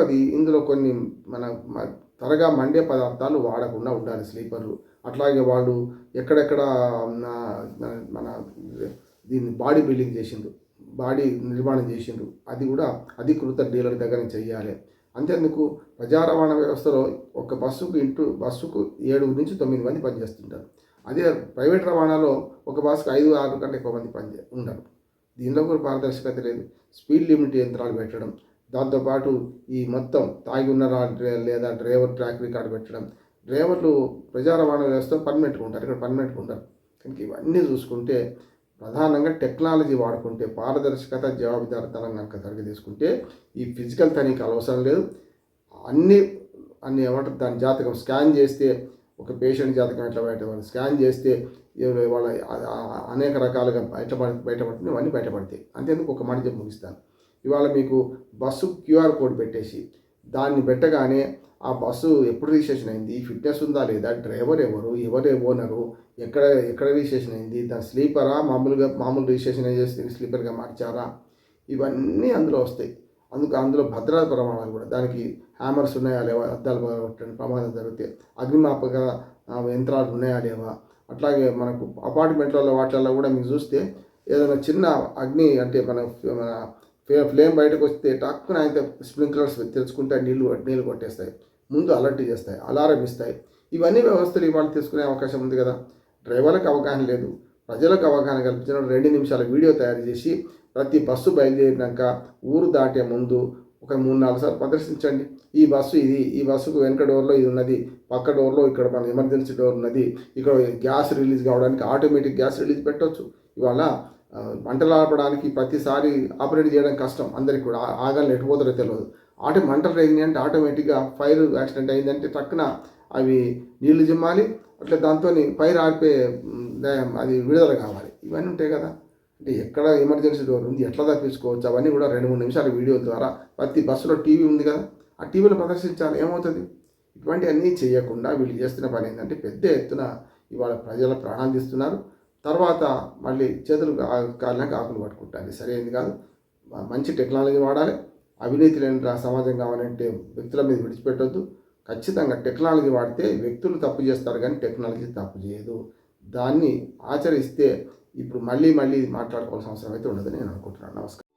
అది ఇందులో కొన్ని మన త్వరగా మండే పదార్థాలు వాడకుండా ఉండాలి స్లీపర్లు. అట్లాగే వాళ్ళు ఎక్కడెక్కడ మన దీన్ని బాడీ బిల్డింగ్ చేసిండ్రు బాడీ నిర్మాణం చేసిండ్రు అది కూడా అధికృత డీలర్ దగ్గర నుంచి చెయ్యాలి అంతేందుకు ప్రజా రవాణా వ్యవస్థలో ఒక బస్సుకు ఇంటూ బస్సుకు ఏడు నుంచి తొమ్మిది మంది పనిచేస్తుంటారు. అదే ప్రైవేట్ రవాణాలో ఒక బస్సుకు ఐదు ఆరు కంటే ఎక్కువ మంది పని ఉండరు. దీనిలో కూడా పారదర్శకత లేదు. స్పీడ్ లిమిట్ యంత్రాలు పెట్టడం దాంతోపాటు ఈ మొత్తం తాగి ఉన్నారా లేదా డ్రైవర్ ట్రాక్ రికార్డు పెట్టడం. డ్రైవర్లు ప్రజా రవాణా వ్యవస్థ పనిపెట్టుకుంటారు ఉంటారు ఇక్కడ పర్మనెంట్గా ఉంటారు. కనుక ఇవన్నీ చూసుకుంటే ప్రధానంగా టెక్నాలజీ వాడుకుంటే పారదర్శకత జవాబుదారితనం కనుక తరగతి తీసుకుంటే ఈ ఫిజికల్ తనిఖీలు అవసరం లేదు. అన్ని అన్ని ఏమంటారు దాని జాతకం స్కాన్ చేస్తే ఒక పేషెంట్ జాతకం ఎట్లా బయటపడుతుంది స్కాన్ చేస్తే వాళ్ళ అనేక రకాలుగా బయటపడి బయటపడుతుంది ఇవన్నీ బయటపడతాయి అంతేందుకు ఒక మాట చెప్పి ముగిస్తాను. ఇవాళ మీకు బస్సు క్యూఆర్ కోడ్ పెట్టేసి దాన్ని పెట్టగానే ఆ బస్సు ఎప్పుడు రిజిస్ట్రేషన్ అయింది? ఫిట్నెస్ ఉందా లేదా? డ్రైవర్ ఎవరు? ఎవరు ఓనరు ఎక్కడ ఎక్కడ రిజిస్ట్రేషన్ అయింది? దాని స్లీపరా? మామూలుగా మామూలు రిజిస్ట్రేషన్ చేస్తే స్లీపర్గా మార్చారా? ఇవన్నీ అందులో వస్తాయి. అందుకు అందులో భద్రతా ప్రమాణాలు కూడా. దానికి హ్యామర్స్ ఉన్నాయా లేవా? అద్దాలు పగలగొట్టండి. ప్రమాదం జరిగితే అగ్నిమాపక యంత్రాలు ఉన్నాయా లేవా? అట్లాగే మనకు అపార్ట్మెంట్లలో వాటిల్లో కూడా మీకు చూస్తే ఏదైనా చిన్న అగ్ని అంటే మన మన ఫ్లేమ్ బయటకు వస్తే టక్కున అయితే స్ప్రింక్లర్స్ తెరుచుకుంటే నీళ్ళు నీళ్ళు కొట్టేస్తాయి. ముందు అలర్ట్ చేస్తాయి అలారం ఇస్తాయి. ఇవన్నీ వ్యవస్థలు ఇవాళ తీసుకునే అవకాశం ఉంది కదా. డ్రైవర్లకు అవగాహన లేదు. ప్రజలకు అవగాహన కల్పించడం రెండు నిమిషాల వీడియో తయారు చేసి ప్రతి బస్సు బయలుదేరినాక ఊరు దాటే ముందు ఒక మూడు నాలుగు సార్లు ప్రదర్శించండి. ఈ బస్సు ఇది ఈ బస్సుకు వెనక డోర్లో ఇది ఉన్నది పక్క డోర్లో ఇక్కడ మన ఎమర్జెన్సీ డోర్ ఉన్నది ఇక్కడ గ్యాస్ రిలీజ్ కావడానికి ఆటోమేటిక్ గ్యాస్ రిలీజ్ పెట్టవచ్చు ఇవాళ మంటలు ఆపడానికి ప్రతిసారి ఆపరేట్ చేయడం కష్టం. అందరికి కూడా ఆగాలని ఎటుపోతారో తెలియదు ఆటో మంటలు రేగినాయి అంటే ఆటోమేటిక్గా ఫైర్ యాక్సిడెంట్ అయిందంటే టక్కున అవి నీళ్ళు జిమ్మాలి అట్లా దాంతో ఫైర్ ఆర్పే అది విడుదల కావాలి. ఇవన్నీ ఉంటాయి కదా. అంటే ఎక్కడ ఎమర్జెన్సీ డోర్ ఉంది ఎట్లా తప్పించుకోవచ్చు? అవన్నీ కూడా రెండు మూడు నిమిషాల వీడియో ద్వారా ప్రతి బస్సులో టీవీ ఉంది కదా. ఆ టీవీలో ప్రదర్శించాలి ఏమవుతుంది? ఇటువంటివన్నీ చేయకుండా వీళ్ళు చేస్తున్న పని ఏంటంటే పెద్ద ఎత్తున ఇవాళ ప్రజల ప్రాణాలు తీస్తున్నారు. తర్వాత మళ్ళీ చేతులు కాలినాక ఆకులు పట్టుకుంటాను సరైనది కాదు. మంచి టెక్నాలజీ వాడాలి. అవినీతి లేని సమాజం కావాలంటే వ్యక్తుల మీద విడిచిపెట్టొద్దు. ఖచ్చితంగా టెక్నాలజీ వాడితే వ్యక్తులు తప్పు చేస్తారు కానీ టెక్నాలజీ తప్పు చేయదు. దాన్ని ఆచరిస్తే ఇప్పుడు మళ్ళీ మళ్ళీ మాట్లాడుకోవాల్సిన అవసరం అయితే ఉండదని నేను అనుకుంటున్నాను. నమస్కారం.